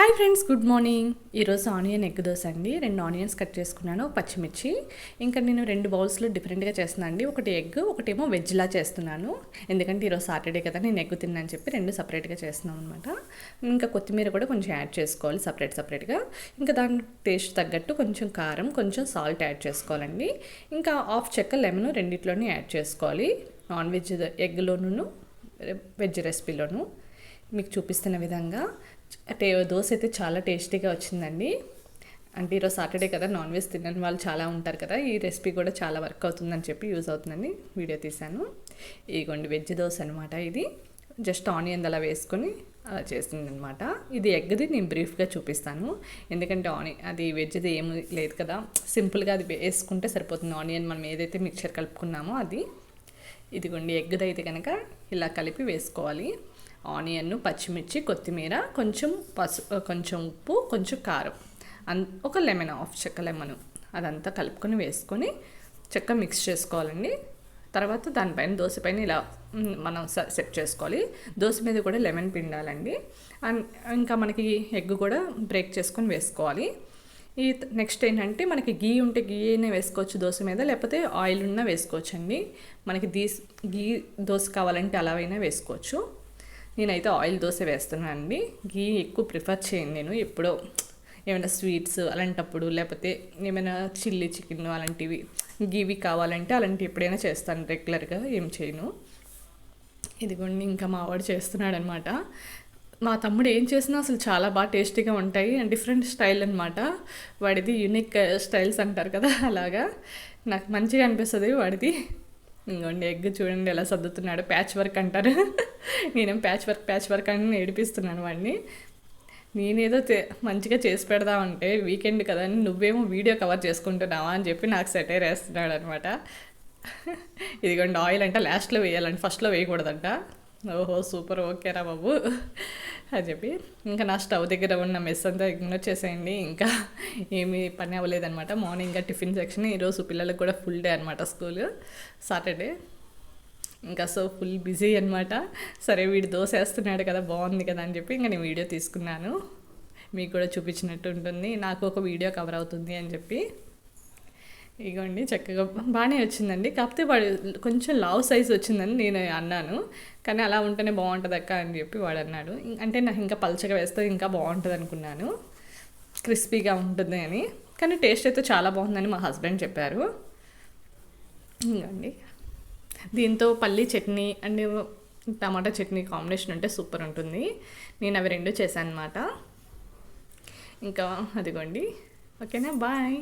Hi friends good morning. ఈరోజు onion egg dosa అండి. రెండు ఆనియన్స్ కట్ చేసుకున్నాను పచ్చిమిర్చి. ఇంకా నేను రెండు బౌల్స్లో డిఫరెంట్గా చేస్తున్నాను అండి. ఒకటి ఎగ్ ఒకటేమో వెజ్లా చేస్తున్నాను. ఎందుకంటే ఈరోజు సాటర్డే కదా నేను ఎగ్ తిన్నాను చెప్పి రెండు సపరేట్గా చేస్తున్నాను అనమాట ఇంకా కొత్తిమీర కూడా కొంచెం యాడ్ చేసుకోవాలి సపరేట్ సపరేట్గా. ఇంకా దాని టేస్ట్ తగ్గట్టు కొంచెం కారం కొంచెం సాల్ట్ యాడ్ చేసుకోవాలండి. ఇంకా హాఫ్ చెక్క లెమన్ రెండిట్లోనే యాడ్ చేసుకోవాలి. నాన్ వెజ్ ఎగ్లోను వెజ్ రెసిపీలోను. మీకు చూపిస్తున్న విధంగా అంటే దోశ అయితే చాలా టేస్టీగా వచ్చిందండి. అంటే ఈరోజు సాటర్డే కదా నాన్ వెజ్ తినని వాళ్ళు చాలా ఉంటారు కదా ఈ రెసిపీ కూడా చాలా వర్క్ అవుతుందని చెప్పి యూజ్ అవుతుందని వీడియో తీశాను. ఇదిగోండి వెజ్ దోశ అనమాట ఇది. జస్ట్ ఆనియన్ అలా వేసుకొని అలా చేస్తుందనమాట ఇది ఎగ్ది నేను బ్రీఫ్గా చూపిస్తాను. ఎందుకంటే ఆని అది వెజ్ది ఏమి లేదు కదా. సింపుల్గా అది వేసుకుంటే సరిపోతుంది. ఆనియన్ మనం ఏదైతే మిక్చర్ కలుపుకున్నామో అది. ఇదిగోండి ఎగ్ది అయితే కనుక ఇలా కలిపి వేసుకోవాలి. ఆనియన్ పచ్చిమిర్చి కొత్తిమీర కొంచెం పసు కొంచెం ఉప్పు కొంచెం కారం. అన్ ఒక లెమన్ హాఫ్ చెక్క లెమన్. అదంతా కలుపుకొని వేసుకొని చెక్క మిక్స్ చేసుకోవాలండి. తర్వాత దానిపైన దోశ పైన ఇలా మనం సెట్ చేసుకోవాలి. దోశ మీద కూడా లెమన్ పిండాలండి. అండ్ ఇంకా మనకి ఎగ్ కూడా బ్రేక్ చేసుకొని వేసుకోవాలి. ఈ నెక్స్ట్ ఏంటంటే మనకి గీ ఉంటే గీ అయినా వేసుకోవచ్చు దోశ మీద లేకపోతే ఆయిల్ ఉన్నా వేసుకోవచ్చు అండి మనకి దీ గీ దోశ కావాలంటే అలా అయినా వేసుకోవచ్చు. నేనైతే ఆయిల్ దోశ వేస్తున్నాను అండి. గీ ఎక్కువ ప్రిఫర్ చేయను నేను ఎప్పుడో. ఏమైనా స్వీట్స్ అలాంటప్పుడు లేకపోతే ఏమైనా చిల్లీ చికెన్ అలాంటివి గీవి కావాలంటే అలాంటివి ఎప్పుడైనా చేస్తాను రెగ్యులర్గా ఏం చేయను. ఇదిగోండి ఇంకా మావాడు చేస్తున్నాడు అనమాట మా తమ్ముడు ఏం చేసినా అసలు చాలా బాగా టేస్టీగా ఉంటాయి అండ్ డిఫరెంట్ స్టైల్ అనమాట వాడిది యూనిక్ స్టైల్స్ అంటారు కదా అలాగా. నాకు మంచిగా అనిపిస్తుంది వాడిది. ఇంకోండి ఎగ్ చూడండి ఎలా సర్దుతున్నాడు. ప్యాచ్ వర్క్ అంటారు. నేనేం ప్యాచ్ వర్క్ ప్యాచ్ వర్క్ అని ఏడిపిస్తున్నాను వాడిని. నేనేదో మంచిగా చేసి పెడదామంటే వీకెండ్ కదా అని నువ్వేమో వీడియో కవర్ చేసుకుంటున్నావా అని చెప్పి నాకు సెటైర్ వేస్తున్నాడు అనమాట ఇదిగోండి ఆయిల్ అంటే లాస్ట్లో వేయాలంటే ఫస్ట్లో వేయకూడదంట. ఓహో సూపర్ ఓకేరా బాబు. అని చెప్పి ఇంకా నా స్టవ్ దగ్గర ఉన్న మెస్ అంతా ఇగ్నోర్ చేసేయండి. ఇంకా ఏమీ పని అవ్వలేదనమాట మార్నింగ్ ఇంకా టిఫిన్ సెక్షన్ ఈరోజు పిల్లలకు కూడా ఫుల్ డే అనమాట స్కూల్ సాటర్డే ఇంకా సో ఫుల్ బిజీ అనమాట సరే వీడు దోశ వేస్తున్నాడు కదా బాగుంది కదా అని చెప్పి ఇంకా నేను వీడియో తీసుకున్నాను. మీకు కూడా చూపించినట్టు ఉంటుంది. నాకు ఒక వీడియో కవర్ అవుతుంది అని చెప్పి. ఇగోండి చక్కగా బాగానే వచ్చిందండి. కాకపోతే వాడు కొంచెం లావ్ సైజ్ వచ్చిందని నేను అన్నాను. కానీ అలా ఉంటేనే బాగుంటుంది అక్క అని చెప్పి వాడు అన్నాడు. అంటే నాకు ఇంకా పలచగా వేస్తే ఇంకా బాగుంటుంది అనుకున్నాను. క్రిస్పీగా ఉంటుంది అని. కానీ టేస్ట్ అయితే చాలా బాగుందని మా హస్బెండ్ చెప్పారు. ఇంకండి దీంతో పల్లి chutney and tomato chutney combination ఉంటే సూపర్ ఉంటుంది. నేను అవి రెండు చేశాను అనమాట ఇంకా అదిగోండి. ఓకేనా? బాయ్.